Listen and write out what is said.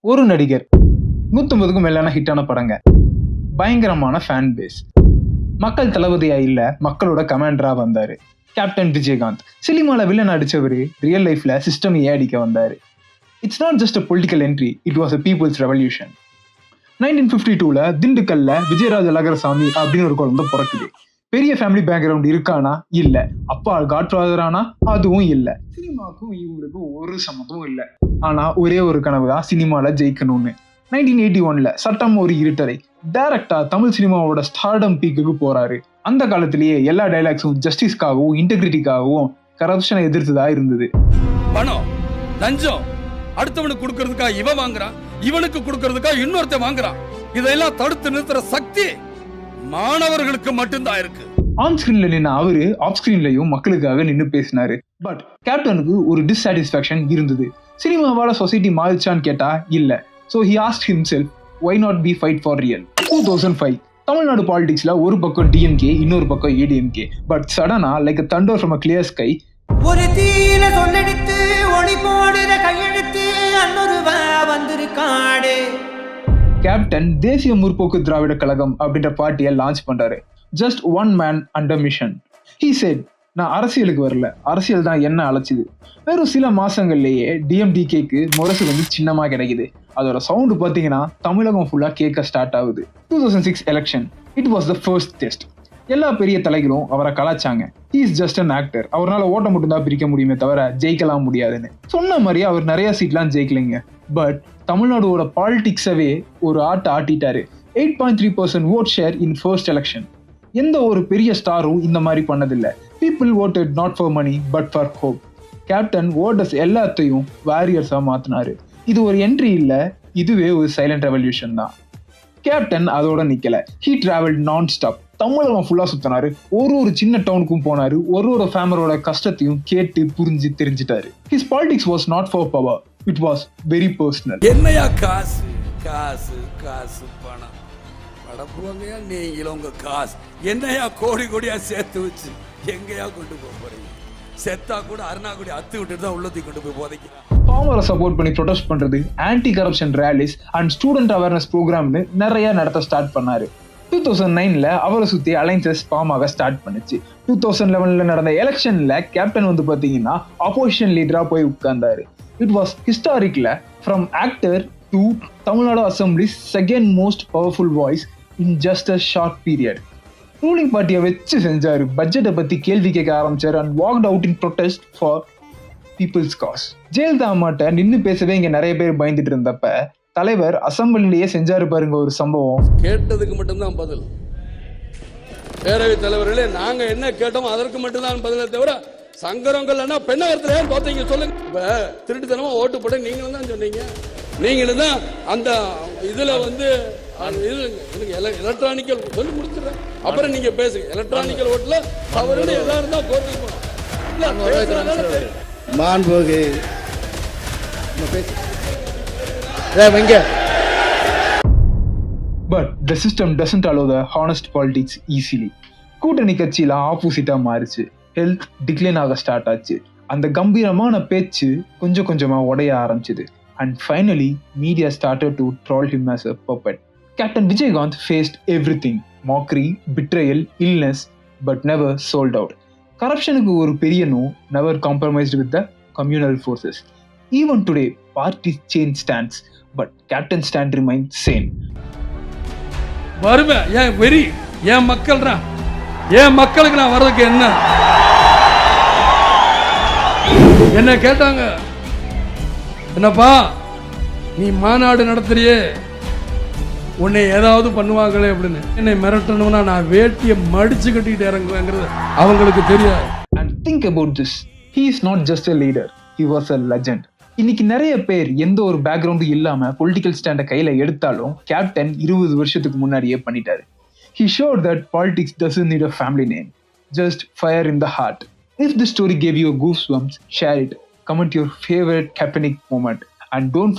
ஒரு நடிகர். நூத்தம்பதுக்கும் மேலான ஹிட்டான படங்க. பயங்கரமான ஃபேன் பேஸ் மக்கள் தளபதியா இல்ல மக்களோட கமாண்டரா வந்தாரு. கேப்டன் விஜயகாந்த். சினிமால வில்லன் அடிச்சவர் ரியல் லைஃப்ல சிஸ்டம் ஏ அடிக்க வந்தாரு. It's not just a political entry it was a people's revolution nineteen fifty டூல திண்டுக்கல்ல விஜயராஜ லகரசாமி அப்படின்னு ஒரு குழந்தை பிறக்குது. பெரிய ஃபேமிலி பேக்ரவுண்ட் இருக்கானா? இல்ல. அப்பா காட்ஃபாதரானா அதுவும் இல்ல. சினிமாக்கும் இவங்களுக்கும் ஒரு சம்மந்தமும் இல்ல. ஆனா ஒரே ஒரு கனவு தான் சினிமால ஜெயிக்கணும்னு. நைன்டீன் எயிட்டி ஒன்ல சட்டம் ஒரு இருட்டரை டைரக்டா தமிழ் சினிமாவோட ஸ்டார்டம் பீக்குக்கு போறாரு. அந்த காலத்திலேயே எல்லா டைலாக்ஸும் ஜஸ்டிஸ்க்காகவும் இன்டெகிரிட்டிக்காகவும் கரப்ஷனை எதிர்த்ததா இருந்தது. பணம் லஞ்சம் அடுத்தவனுக்கு கொடுக்கறதுக்கா இவன் வாங்குறான் இவனுக்கு கொடுக்கறதுக்கா இன்னொருத்தன் வாங்குறான். இதெல்லாம் தடுத்து நிறுத்துற சக்தி மாணவர்களுக்கு மட்டும்தான் இருக்கு. ஆன் ஸ்கிரீன்ல நின்ன அவரு ஆஃப் ஸ்கிரீன்லயும் மக்களுக்காக நின்னு பேசினாரு. பட் கேப்டனுக்கு ஒரு டிஸ்சாட்டிஸ்பாக்சன் இருந்தது. சினிமாவால சொசைட்டி மாறிச்சான்னு கேட்டா இல்ல. So he asked himself why not be fight for real two thousand five Tamil Nadu பாலிடிக்ஸ்ல ஒரு பக்கம் டிஎம்கே இன்னொரு பக்கம் ஏடிஎம்கே பட் சடனா like thunder from a clear sky ஒரு தீயில கேப்டன் தேசிய முற்போக்கு திராவிட கழகம் அப்படின்ற பார்ட்டியை லான்ச் பண்றாரு. Just one man under mission he said நான் அரசியலுக்கு வரல. அரசியல் தான் என்ன அழைச்சிது. வெறும் சில மாசங்கள்லயே டிஎம்டிகேக்கு முரசு வந்து சின்னமா கிடைக்குது. அதோட சவுண்டு பார்த்தீங்கன்னா தமிழகம் ஃபுல்லா கேட்க ஸ்டார்ட் ஆகுது. Two thousand six election it was the first test எல்லா பெரிய தலைகளும் அவரை கலாச்சாங்க. He is just an actor அவரால் ஓட்ட மட்டும்தான் பிரிக்க முடியுமே தவிர ஜெயிக்கலாம் முடியாதுன்னு. சொன்ன மாதிரி அவர் நிறைய சீட்லாம் ஜெயிக்கலைங்க. பட் தமிழ்நாடோட பாலிடிக்ஸவே ஒரு ஆட்டை ஆட்டிட்டாரு eight point three percent vote share in first election எந்த ஒரு பெரிய ஸ்டாரும் இந்த மாதிரி பண்ணதில்லை. People voted not for money but for hope captain voters எல்லாத்தையும் வாரியர்ஸாக மாற்றினாரு இது ஒரு என்ட்ரி இல்லை இதுவே ஒரு சைலண்ட் ரெவல்யூஷன் தான். கேப்டன் அதோட நிற்கல he travel non stop Tamilagam ஃபுல்லாக சுத்தினாரு. ஒரு ஒரு சின்ன டவுனுக்கும் போனாரு. ஒரு ஒரு ஃபேமரோட கஷ்டத்தையும் கேட்டு புரிஞ்சு தெரிஞ்சிட்டாரு. His politics was not for power it was very personal என்னையா காசு? காசு காசு பணம். படப்புவாங்கயா நீங்களும் உங்க காசு. என்னையா கோடி கோடியா சேர்த்து வச்சு எங்கேயா கொண்டு போக போறீங்க? செத்தா கூட அருணாக்குடி அத்து விட்டுட்டு தான் உள்ளத்துக்கு கொண்டு போய் போதைக்கிறான் ஃபார்மரை சப்போர்ட் பண்ணி ப்ரொடெஸ்ட் பண்றது anti corruption rallies and student awareness ப்ரோக்ராம்னு நிறைய நடத்த ஸ்டார்ட் பண்ணாரு. டூ தௌசண்ட் நைன்ல அவரை சுத்தி அலைன்சஸ் ஃபார்ம் ஆக ஸ்டார்ட் பண்ணுச்சு. டூ தௌசண்ட் லெவன்ல நடந்த எலெக்ஷன்ல கேப்டன் வந்து பாத்தீங்கன்னா ஆப்போசிஷன் லீடரா போய் உட்கார்ந்தாரு. It was historical from actor to Tamil Nadu assembly second most powerful voice in just a short period ruling பார்ட்டியை வச்சு செஞ்சார். பட்ஜெட்டை பற்றி கேள்வி கேட்க ஆரம்பிச்சார் and walked out in protest for people's cause Jayalalithaa அம்மாட்ட நின்று பேசவே இங்கே நிறைய பேர் பயந்துட்டு இருந்தப்ப தலைவர் அசம்பிளிலேயே செஞ்சாரு பாருங்க ஒரு சம்பவம். கேட்டதுக்கு மட்டும்தான் பதில். பேரவைத் தலைவர்களே நாங்க என்ன கேட்டோம் அதற்கு மட்டும்தான் பதிலை தவிர சங்கரங்கள்னா பெண்ணகரத்துல ஏன் தோத்தீங்க சொல்லுங்க. இப்ப திருட்டுத்தனமா ஓட்டு போட நீங்களும் தான் சொன்னீங்க. நீங்களும் தான் அந்த இதுல வந்து எலக்ட்ரானிக்கல் சொல்லி முடிச்சிடுறேன். அப்புறம் நீங்க பேசுங்க. எலக்ட்ரானிக்கல் ஓட்டுல தவறுன்னு இல்ல, பேசுறதுனால தெரியும். மாண்புகு வெங்க but the system doesn't allow the honest politics easily கூட்டணி கட்சியில ஆப்போசிட்டா மாறிச்சு. ஹெல்த் டிக்ளைன் ஆக ஸ்டார்ட் ஆச்சு. அந்த கம்பீரமான பேச்சு கொஞ்சம் கொஞ்சமாக உடைய ஆரம்பிச்சது. And finally media started to troll him as a puppet captain Vijayakanth faced everything mockery betrayal illness but never sold out கரப்ஷனுக்கு ஒரு பெரிய no never compromised with the communal forces even today party change stands but captain stand remain same வருவேன் ஏன் வெறி என் மக்கள் என் மக்களுக்கு நான் வர்றதுக்கு என்ன? என்ன கேட்டாங்க? என்னப்பா நீ மாநாடு நடத்துறியே? உன்னை ஏதாவது பண்ணுவாங்களே அப்படின்னு. என்னை மிரட்டணும்னா நான் வேட்டியை மடிச்சு கட்டிட்டு இறங்குவேங்கிறது அவங்களுக்கு தெரியாது. And think about this he is not just a leader he was a legend இன்னைக்கு நிறைய பேர் எந்த ஒரு பேக்ரவுண்டும் இல்லாம பொலிட்டிக்கல் ஸ்டாண்டை கையில எடுத்தாலும் கேப்டன் இருபது வருஷத்துக்கு முன்னாடியே பண்ணிட்டாரு. He showed that politics doesn't need a family name just fire in the heart If this story gave you goosebumps, share it. Comment your favorite Kaepernick moment. And don't